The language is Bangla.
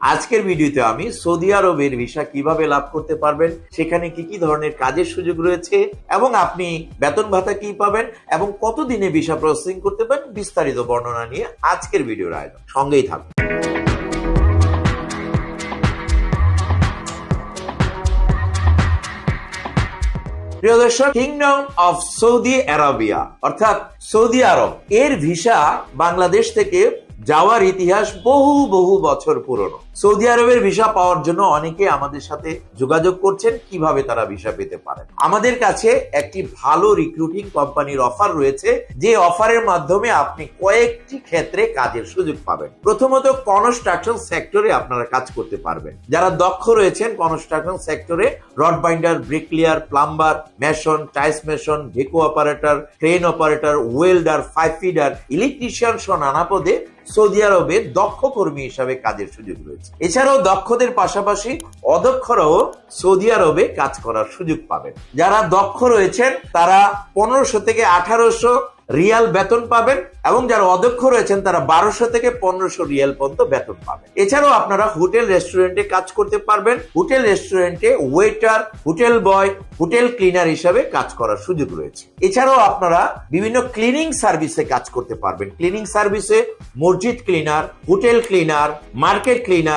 আজকের ভিডিওতে আমি সৌদি আরবের ভিসা কীভাবে লাভ করতে পারবেন, সেখানে কি কি ধরনের কাজের সুযোগ রয়েছে, এবং আপনি বেতন ভাতা কি পাবেন, এবং কতদিনে ভিসা প্রসেসিং করতে পারেন, বিস্তারিত বর্ণনা নিয়ে আজকের ভিডিওর আয়োজন। সঙ্গেই থাকুন। প্রিয় দর্শক কিংডম অফ সৌদি আরবিয়া অর্থাৎ সৌদি আরব, এর ভিসা বাংলাদেশ থেকে যাওয়ার ইতিহাস বহু বহু বছর পুরনো। সৌদি আরবের ভিসা পাওয়ার জন্য অনেকে আমাদের সাথে যোগাযোগ করছেন, কীভাবে তারা ভিসা পেতে পারেন আমাদের কাছে একটি ভালো রিক্রুটিং কোম্পানির অফার রয়েছে, যে অফারের মাধ্যমে আপনি কয়েকটি ক্ষেত্রে কাজের সুযোগ পাবেন। প্রথমত কনস্ট্রাকশন সেক্টরে আপনারা কাজ করতে পারবেন। যারা দক্ষ রয়েছেন কনস্ট্রাকশন সেক্টরে rod binder bricklayer plumber mason tiles mason ভেকো operator crane operator welder pipe fitter electrician সহ নানা পদে সৌদি আরবে দক্ষ কর্মী হিসাবে কাজের সুযোগ রয়েছে। এছাড়াও দক্ষদের পাশাপাশি অদক্ষরাও সৌদি আরবে কাজ করার সুযোগ পাবেন। যারা দক্ষ রয়েছেন, তারা পনেরোশো থেকে আঠারোশো রিয়াল বেতন পাবেন এবং যারা অদক্ষ রয়েছেন, তারা বারোশো থেকে পনেরোশো রিয়াল পর্যন্ত বেতন পাবেন। এছাড়াও আপনারা হোটেল, রেস্টুরেন্টে কাজ করতে পারবেন। হোটেল, রেস্টুরেন্টে waiter, hotel boy, hotel cleaner হিসাবে কাজ করার সুযোগ রয়েছে। এছাড়াও আপনারা বিভিন্ন ক্লিনিং সার্ভিসে কাজ করতে পারবেন। ক্লিনিং সার্ভিসে মসজিদ cleaner, hotel cleaner, market cleaner